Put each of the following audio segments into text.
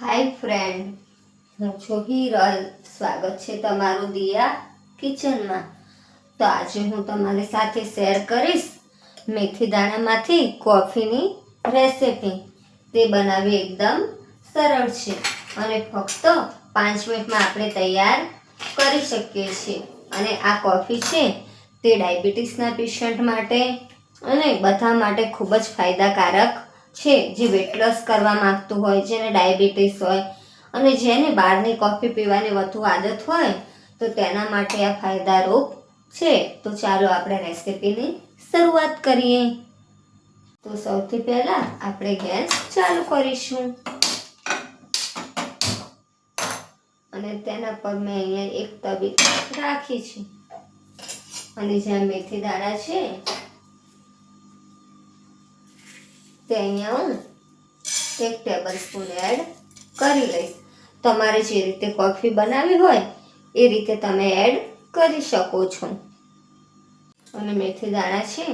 હાય friend હું છું હિરલ. સ્વાગત છે તમારું દિયા કિચનમાં. તો આજે હું તમારી સાથે શેર કરીશ મેથી દાણામાંથી કોફીની રેસિપી. તે બનાવવી એકદમ સરળ છે અને ફક્ત પાંચ મિનિટમાં આપણે તૈયાર કરી શકીએ છીએ. અને આ કોફી છે તે ડાયાબિટીસના પેશન્ટ માટે અને બધા માટે ખૂબ જ ફાયદાકારક છે, જે વેટ લોસ કરવા માંગતું હોય, જેને ડાયાબિટીસ હોય. અને જેને બહારની કોફી પીવાની વધુ આદત હોય, તો તેના માટે આ ફાયદારૂપ છે. તો ચાલો આપણે રેસીપીની શરૂઆત કરીએ. તો સૌથી પહેલાં આપણે ગેસ ચાલુ કરીશું. અને તેના પર મેં અહીંયા એક તવી રાખી છે. અને જ્યાં મેથી દાણા છે તે અહીંયા હું એક ટેબલ સ્પૂન એડ કરી લઈશ. તમારે જે રીતે કોફી બનાવી હોય, એ રીતે તમે એડ કરી શકો છો. અને મેથી દાણા છે,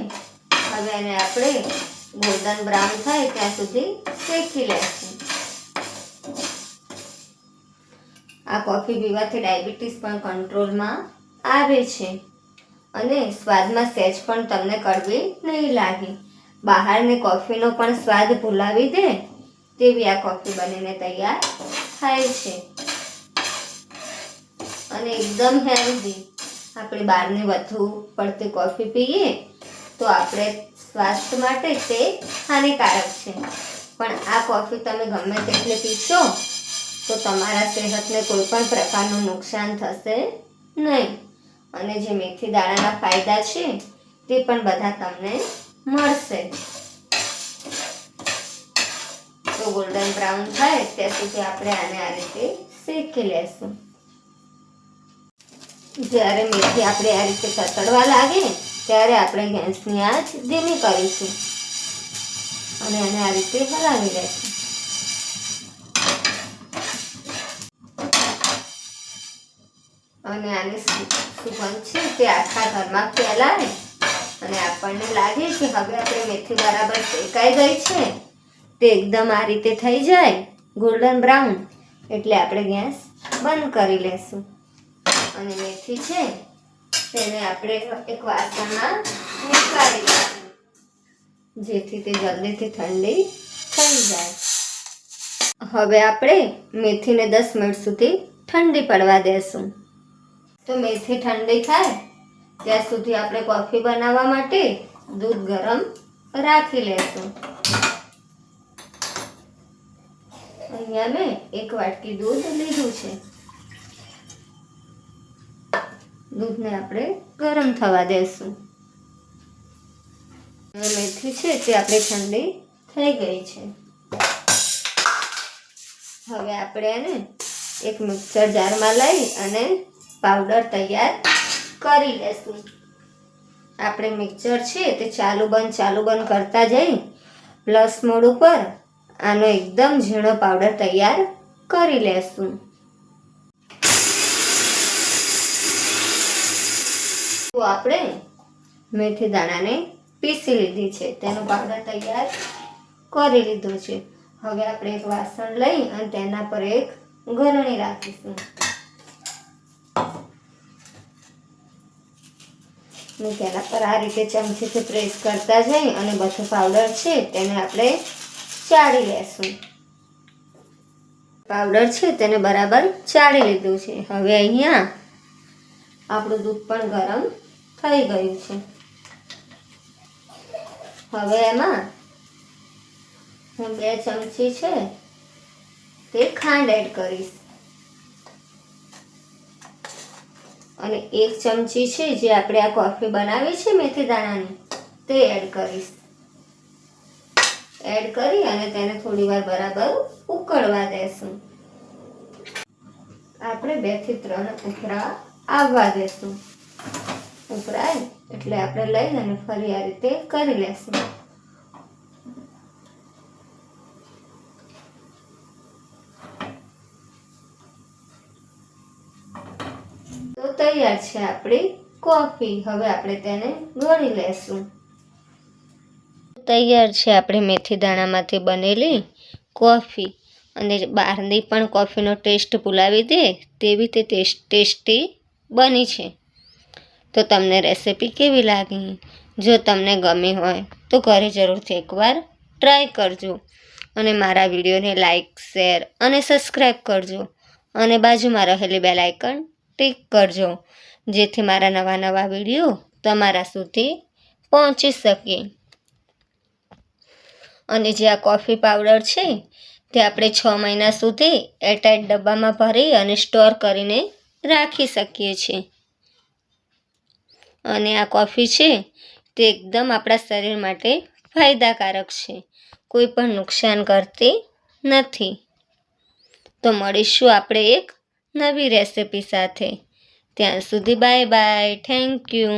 હવે એને આપણે ગોલ્ડન બ્રાઉન થાય ત્યાં સુધી શેકી લઈશું આ કોફી પીવાથી ડાયાબિટીસ પણ કંટ્રોલમાં આવે છે. અને સ્વાદમાં સહેજ પણ તમને કડવી નહીં લાગે. બહારની કોફીનો પણ સ્વાદ ભૂલાવી દે તેવી આ કોફી બનીને તૈયાર થાય છે. અને એકદમ હેલ્ધી આપણે બહારની વધુ પડતી કોફી પીએ તો આપણે સ્વાસ્થ્ય માટે તે હાનિકારક છે. પણ આ કોફી તમે ગમે તેટલી પીશો તો તમારા સેહતને કોઈ પણ પ્રકારનું નુકસાન થશે નહીં. અને જે મેથી દાણાના ફાયદા છે તે પણ બધા તમને મળશે. તો ગોલ્ડન બ્રાઉન થાય ત્યાં સુધી આપણે આને આ રીતે શેકી લેશું. જ્યારે મેથી આપણે આ રીતે તતડવા લાગે ત્યારે આપણે ગેસની આંચ ધીમી કરીશું. અને આને આ રીતે હલાવી લેશું. અને આની સુગંધ છે તે આખા ઘરમાં ફેલાય અને આપણને લાગે કે હવે આપણે મેથી બરાબર શેકાઈ ગઈ છે, તે એકદમ આ રીતે થઈ જાય ગોલ્ડન બ્રાઉન એટલે આપણે ગેસ બંધ કરી લેશું. અને મેથી છે, તેને આપણે એક વાસણમાં નીકાળી લઈશું જેથી તે જલ્દીથી ઠંડી થઈ જાય. હવે આપણે મેથીને દસ મિનિટ સુધી ઠંડી પડવા દેશું. તો મેથી ઠંડી થાય ત્યાં સુધી આપણે કોફી બનાવવા માટે દૂધ ગરમ રાખી લેશું. અહીંયા મેં એક વાટકી દૂધ લીધું છે. દૂધને આપણે ગરમ થવા દેશું. મેથી છે તે આપણી ઠંડી થઈ ગઈ છે. હવે આપણે એને એક મિક્સર જારમાં લઈ અને પાવડર તૈયાર કરી લેશું. આપણે મિક્સર છે તે ચાલુ બંધ ચાલુ બંધ કરતા જઈ પ્લસ મોડ ઉપર આનો એકદમ ઝીણો પાવડર તૈયાર કરી લેશું. તો આપણે મેથી દાણાને પીસી લીધી છે. તેનો પાવડર તૈયાર કરી લીધો છે. હવે આપણે એક વાસણ લઈ અને તેના પર એક ગરણી રાખીશું. અને તેના પર આ રીતે ચમચીથી પ્રેસ કરતા જઈ અને બધો પાવડર છે તેને આપણે ચાળી લેશું. પાવડર છે તેને બરાબર ચાળી લીધું છે. હવે અહીંયા આપણું દૂધ પણ ગરમ થઈ ગયું છે. હવે એમાં હું બે ચમચી છે તે ખાંડ એડ કરીશ. અને એક ચમચી છે જે આપણે આ કોફી બનાવી છે મેથી દાણાની, તે એડ કરીશ. એડ કરી અને તેને થોડી વાર બરાબર ઉકળવા દેશું. આપણે બેથી ત્રણ ઉકળા આવવા દેશું. ઉકળાય એટલે આપણે લઈને અને ફરી આ રીતે કરી લેશું. તો તૈયાર છે આપણી કોફી. હવે આપણે તેને ગળી લેશું. તૈયાર છે આપણી મેથી દાણામાંથી બનેલી કોફી. અને બહારની પણ કોફીનો ટેસ્ટ ભૂલાવી દે તેવી તે ટેસ્ટી બની છે. તો તમને રેસિપી કેવી લાગી? જો તમને ગમી હોય તો ઘરે જરૂરથી એકવાર ટ્રાય કરજો. અને મારા વિડીયોને લાઇક શેર અને સબસ્ક્રાઈબ કરજો. અને બાજુમાં રહેલી બેલ આઇકન ટિક કરજો. જેથી મારા નવા નવા વીડિયો તમારા સુધી પહોંચી શકે. અને જે આ કોફી પાવડર છે, તે આપણે છ મહિના સુધી એરટાઈટ ડબ્બામાં ભરી અને સ્ટોર કરીને રાખી શકીએ છીએ. અને આ કોફી છે, તે એકદમ આપણા શરીર માટે ફાયદાકારક છે. કોઈ પણ નુકસાન કરતી નથી. તો મળીશું આપણે એક નવી રેસિપી સાથે. ત્યાં સુધી બાય બાય. Thank you